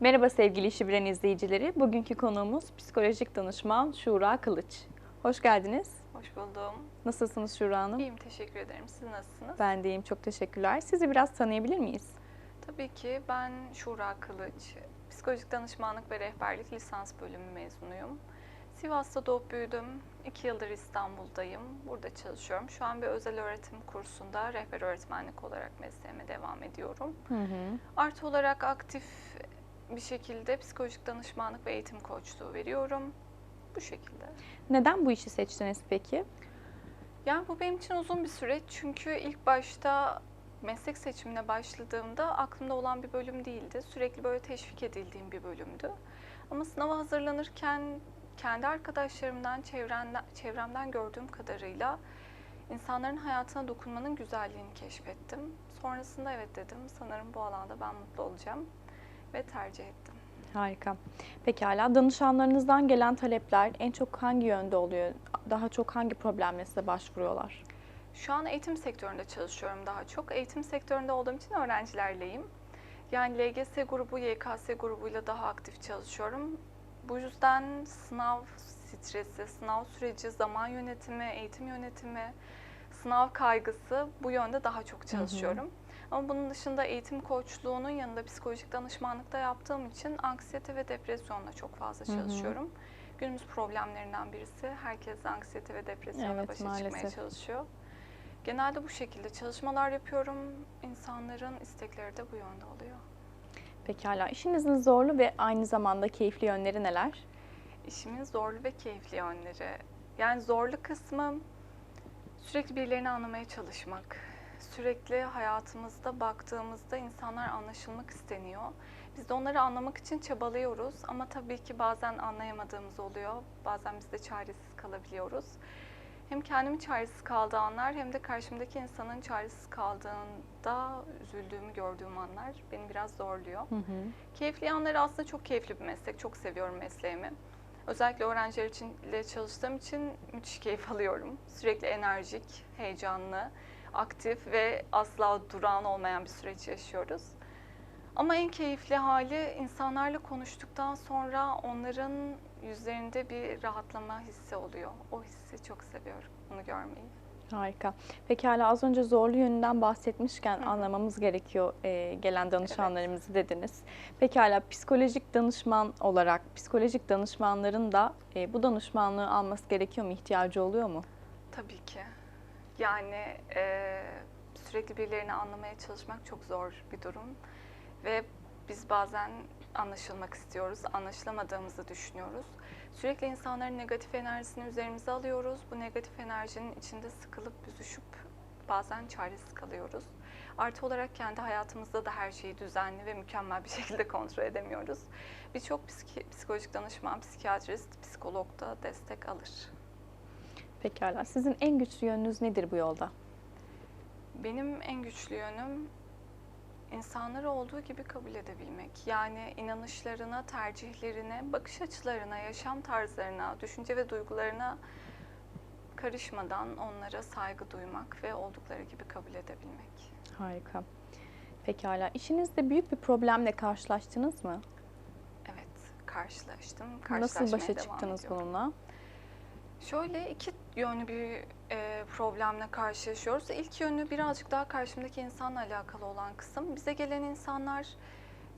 Merhaba sevgili İşi Bilen izleyicileri. Bugünkü konuğumuz psikolojik danışman Şura Kılıç. Hoş geldiniz. Hoş buldum. Nasılsınız Şura Hanım? İyiyim, teşekkür ederim. Siz nasılsınız? Ben de iyiyim, çok teşekkürler. Sizi biraz tanıyabilir miyiz? Tabii ki ben Şura Kılıç. Psikolojik danışmanlık ve rehberlik lisans bölümü mezunuyum. Sivas'ta doğup büyüdüm. İki yıldır İstanbul'dayım. Burada çalışıyorum. Şu an bir özel öğretim kursunda rehber öğretmenlik olarak mesleğime devam ediyorum. Hı hı. Artı olarak aktif bir şekilde psikolojik danışmanlık ve eğitim koçluğu veriyorum. Bu şekilde. Neden bu işi seçtiniz peki? Yani bu benim için uzun bir süreç çünkü ilk başta meslek seçimine başladığımda aklımda olan bir bölüm değildi. Sürekli böyle teşvik edildiğim bir bölümdü. Ama sınava hazırlanırken kendi arkadaşlarımdan, çevremden, çevremden gördüğüm kadarıyla insanların hayatına dokunmanın güzelliğini keşfettim. Sonrasında evet dedim sanırım bu alanda ben mutlu olacağım ve tercih ettim. Harika. Pekala, danışanlarınızdan gelen talepler en çok hangi yönde oluyor? Daha çok hangi problemle size başvuruyorlar? Şu an eğitim sektöründe çalışıyorum daha çok. Eğitim sektöründe olduğum için öğrencilerleyim. Yani LGS grubu, YKS grubuyla daha aktif çalışıyorum. Bu yüzden sınav stresi, sınav süreci, zaman yönetimi, eğitim yönetimi, sınav kaygısı bu yönde daha çok çalışıyorum. Ama bunun dışında eğitim koçluğunun yanında psikolojik danışmanlık da yaptığım için anksiyete ve depresyonla çok fazla Hı hı. çalışıyorum. Günümüz problemlerinden birisi. Herkes anksiyete ve depresyonla Evet, başa çıkmaya maalesef. çalışıyor. Genelde bu şekilde çalışmalar yapıyorum. İnsanların istekleri de bu yönde oluyor. Pekala, işinizin zorlu ve aynı zamanda keyifli yönleri neler? İşimin zorlu ve keyifli yönleri. Yani zorlu kısmı sürekli birilerini anlamaya çalışmak. Sürekli hayatımızda baktığımızda insanlar anlaşılmak isteniyor. Biz de onları anlamak için çabalıyoruz ama tabii ki bazen anlayamadığımız oluyor. Bazen biz de çaresiz kalabiliyoruz. Hem kendimi çaresiz kaldığı anlar hem de karşımdaki insanın çaresiz kaldığında üzüldüğümü gördüğüm anlar beni biraz zorluyor. Hı hı. Keyifli yanları aslında çok keyifli bir meslek. Çok seviyorum mesleğimi. Özellikle öğrenciler için ile çalıştığım için müthiş keyif alıyorum. Sürekli enerjik, heyecanlı, aktif ve asla durağan olmayan bir süreç yaşıyoruz. Ama en keyifli hali insanlarla konuştuktan sonra onların yüzlerinde bir rahatlama hissi oluyor. O hissi çok seviyorum, onu görmeyi. Harika. Pekala, az önce zorlu yönünden bahsetmişken Hı anlamamız gerekiyor e, gelen danışanlarımızı dediniz. Pekala, psikolojik danışman olarak psikolojik danışmanların da e, bu danışmanlığı alması gerekiyor mu, ihtiyacı oluyor mu? Tabii ki. Yani eee, sürekli birilerini anlamaya çalışmak çok zor bir durum. Ve biz bazen anlaşılmak istiyoruz, anlaşılamadığımızı düşünüyoruz. Sürekli insanların negatif enerjisini üzerimize alıyoruz. Bu negatif enerjinin içinde sıkılıp büzüşüp bazen çaresiz kalıyoruz. Artı olarak kendi hayatımızda da her şeyi düzenli ve mükemmel bir şekilde kontrol edemiyoruz. Birçok psikolojik danışman, psikiyatrist, psikolog da destek alır. Pekala, sizin en güçlü yönünüz nedir bu yolda? Benim en güçlü yönüm insanları olduğu gibi kabul edebilmek. Yani inanışlarına, tercihlerine, bakış açılarına, yaşam tarzlarına, düşünce ve duygularına karışmadan onlara saygı duymak ve oldukları gibi kabul edebilmek. Harika. Pekala, işinizde büyük bir problemle karşılaştınız mı? Evet, karşılaştım. Nasıl başa çıktınız ediyorum. bununla? Şöyle iki yönlü bir e, problemle karşılaşıyoruz. İlk yönü birazcık daha karşımdaki insanla alakalı olan kısım. Bize gelen insanlar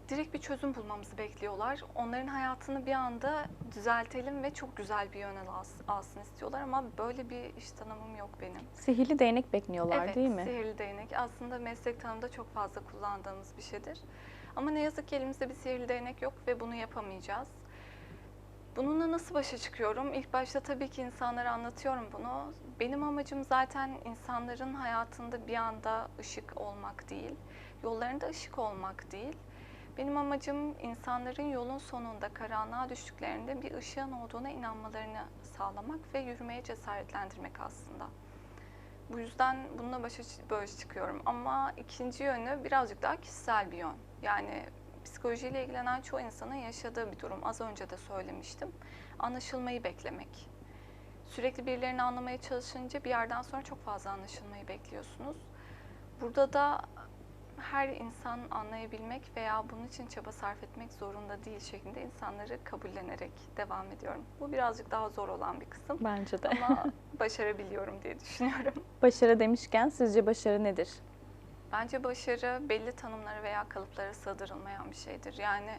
direkt bir çözüm bulmamızı bekliyorlar. Onların hayatını bir anda düzeltelim ve çok güzel bir yöne als- alsın istiyorlar ama böyle bir iş tanımım yok benim. Sihirli değnek bekliyorlar evet, değil mi? sihirli değnek aslında meslek tanımda çok fazla kullandığımız bir şeydir. Ama ne yazık ki elimizde bir sihirli değnek yok ve bunu yapamayacağız. Bununla nasıl başa çıkıyorum? İlk başta tabii ki insanlara anlatıyorum bunu. Benim amacım zaten insanların hayatında bir anda ışık olmak değil, yollarında ışık olmak değil. Benim amacım insanların yolun sonunda karanlığa düştüklerinde bir ışığın olduğuna inanmalarını sağlamak ve yürümeye cesaretlendirmek aslında. Bu yüzden bununla başa böyle çıkıyorum. Ama ikinci yönü birazcık daha kişisel bir yön. Yani psikolojiyle ilgilenen çoğu insanın yaşadığı bir durum. Az önce de söylemiştim. Anlaşılmayı beklemek. Sürekli birilerini anlamaya çalışınca bir yerden sonra çok fazla anlaşılmayı bekliyorsunuz. Burada da her insan anlayabilmek veya bunun için çaba sarf etmek zorunda değil şeklinde insanları kabullenerek devam ediyorum. Bu birazcık daha zor olan bir kısım Bence de. ama başarabiliyorum diye düşünüyorum. Başarı demişken sizce başarı nedir? Bence başarı belli tanımlara veya kalıplara sığdırılmayan bir şeydir. Yani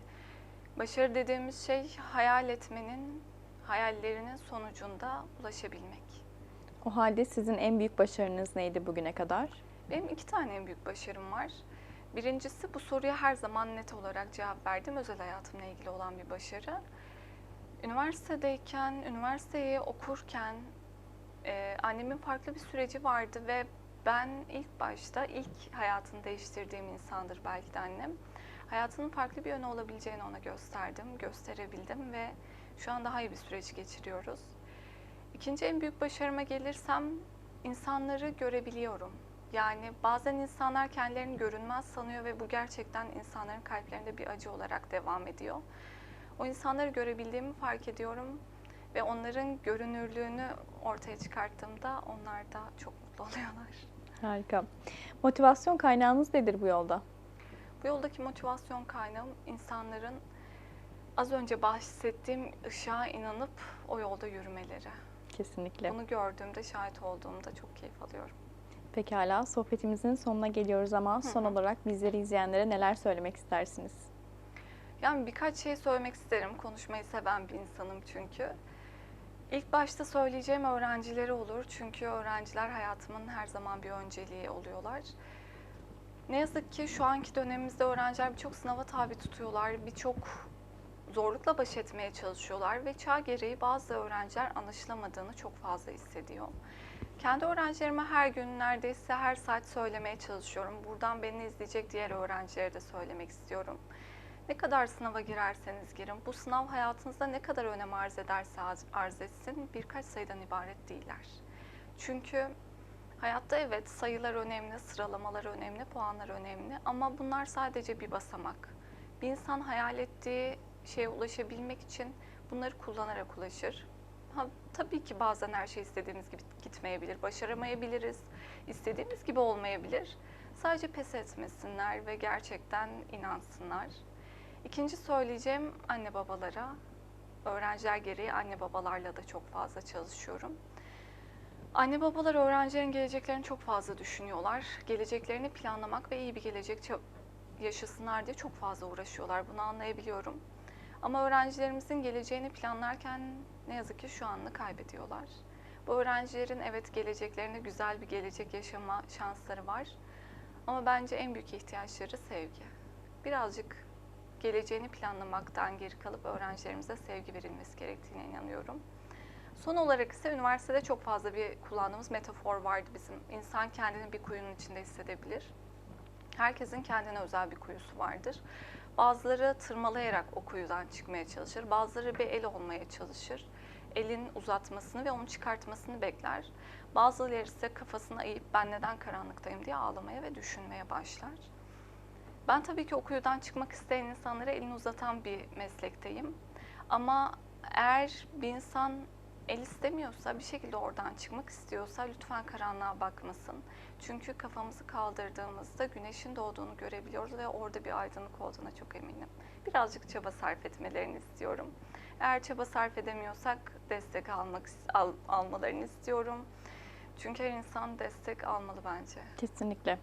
başarı dediğimiz şey hayal etmenin, hayallerinin sonucunda ulaşabilmek. O halde sizin en büyük başarınız neydi bugüne kadar? Benim iki tane en büyük başarım var. Birincisi bu soruya her zaman net olarak cevap verdim. Özel hayatımla ilgili olan bir başarı. Üniversitedeyken, üniversiteyi okurken e, annemin farklı bir süreci vardı ve ben ilk başta ilk hayatını değiştirdiğim insandır belki de annem. Hayatının farklı bir yönü olabileceğini ona gösterdim, gösterebildim ve şu an daha iyi bir süreç geçiriyoruz. İkinci en büyük başarıma gelirsem insanları görebiliyorum. Yani bazen insanlar kendilerini görünmez sanıyor ve bu gerçekten insanların kalplerinde bir acı olarak devam ediyor. O insanları görebildiğimi fark ediyorum ve onların görünürlüğünü ortaya çıkarttığımda onlar da çok mutlu oluyorlar. Harika. Motivasyon kaynağınız nedir bu yolda? Bu yoldaki motivasyon kaynağım insanların az önce bahsettiğim ışığa inanıp o yolda yürümeleri. Kesinlikle. Bunu gördüğümde, şahit olduğumda çok keyif alıyorum. Pekala, sohbetimizin sonuna geliyoruz ama son olarak bizleri izleyenlere neler söylemek istersiniz? Yani birkaç şey söylemek isterim. Konuşmayı seven bir insanım çünkü. İlk başta söyleyeceğim öğrencileri olur. Çünkü öğrenciler hayatımın her zaman bir önceliği oluyorlar. Ne yazık ki şu anki dönemimizde öğrenciler birçok sınava tabi tutuyorlar. Birçok zorlukla baş etmeye çalışıyorlar ve çağ gereği bazı öğrenciler anlaşılamadığını çok fazla hissediyor. Kendi öğrencilerime her gün neredeyse her saat söylemeye çalışıyorum. Buradan beni izleyecek diğer öğrencilere de söylemek istiyorum. Ne kadar sınava girerseniz girin, bu sınav hayatınızda ne kadar önem arz ederse arz- etsin birkaç sayıdan ibaret değiller. Çünkü hayatta evet sayılar önemli, sıralamalar önemli, puanlar önemli ama bunlar sadece bir basamak. Bir insan hayal ettiği şeye ulaşabilmek için bunları kullanarak ulaşır. Ha, tabii ki bazen her şey istediğimiz gibi gitmeyebilir, başaramayabiliriz, istediğimiz gibi olmayabilir. Sadece pes etmesinler ve gerçekten inansınlar. İkinci söyleyeceğim anne babalara. Öğrenciler gereği anne babalarla da çok fazla çalışıyorum. Anne babalar öğrencilerin geleceklerini çok fazla düşünüyorlar. Geleceklerini planlamak ve iyi bir gelecek yaşasınlar diye çok fazla uğraşıyorlar. Bunu anlayabiliyorum. Ama öğrencilerimizin geleceğini planlarken ne yazık ki şu anını kaybediyorlar. Bu öğrencilerin evet geleceklerinde güzel bir gelecek yaşama şansları var. Ama bence en büyük ihtiyaçları sevgi. Birazcık geleceğini planlamaktan geri kalıp öğrencilerimize sevgi verilmesi gerektiğine inanıyorum. Son olarak ise üniversitede çok fazla bir kullandığımız metafor vardı bizim. İnsan kendini bir kuyunun içinde hissedebilir. Herkesin kendine özel bir kuyusu vardır. Bazıları tırmalayarak o kuyudan çıkmaya çalışır. Bazıları bir el olmaya çalışır. Elin uzatmasını ve onu çıkartmasını bekler. Bazıları ise kafasını eğip ben neden karanlıktayım diye ağlamaya ve düşünmeye başlar. Ben tabii ki o kuyudan çıkmak isteyen insanlara elini uzatan bir meslekteyim. Ama eğer bir insan el istemiyorsa, bir şekilde oradan çıkmak istiyorsa lütfen karanlığa bakmasın. Çünkü kafamızı kaldırdığımızda güneşin doğduğunu görebiliyoruz ve orada bir aydınlık olduğuna çok eminim. Birazcık çaba sarf etmelerini istiyorum. Eğer çaba sarf edemiyorsak destek almak al, almalarını istiyorum. Çünkü her insan destek almalı bence. Kesinlikle.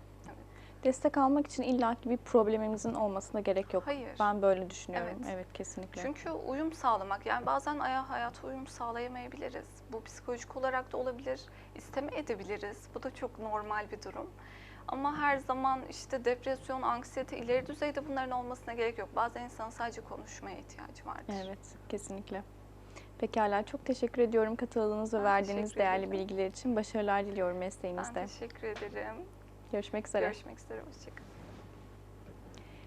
Destek almak için illaki bir problemimizin olmasına gerek yok. Hayır. Ben böyle düşünüyorum. Evet. Evet, kesinlikle. Çünkü uyum sağlamak, yani bazen aya- hayata uyum sağlayamayabiliriz. Bu psikolojik olarak da olabilir, isteme edebiliriz. Bu da çok normal bir durum. Ama her zaman işte depresyon, anksiyete ileri düzeyde bunların olmasına gerek yok. Bazen insanın sadece konuşmaya ihtiyacı vardır. Evet, kesinlikle. Pekala, çok teşekkür ediyorum katıldığınız ve Ben verdiğiniz değerli ederim. bilgiler için. Başarılar diliyorum Ben mesleğinizde. teşekkür ederim. Görüşmek üzere. Görüşmek üzere, hoşçakalın.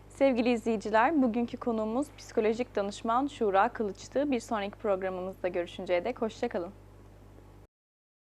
Sevgili izleyiciler, bugünkü konuğumuz psikolojik danışman Şura Kılıç'tı. Bir sonraki programımızda görüşünceye dek hoşçakalın.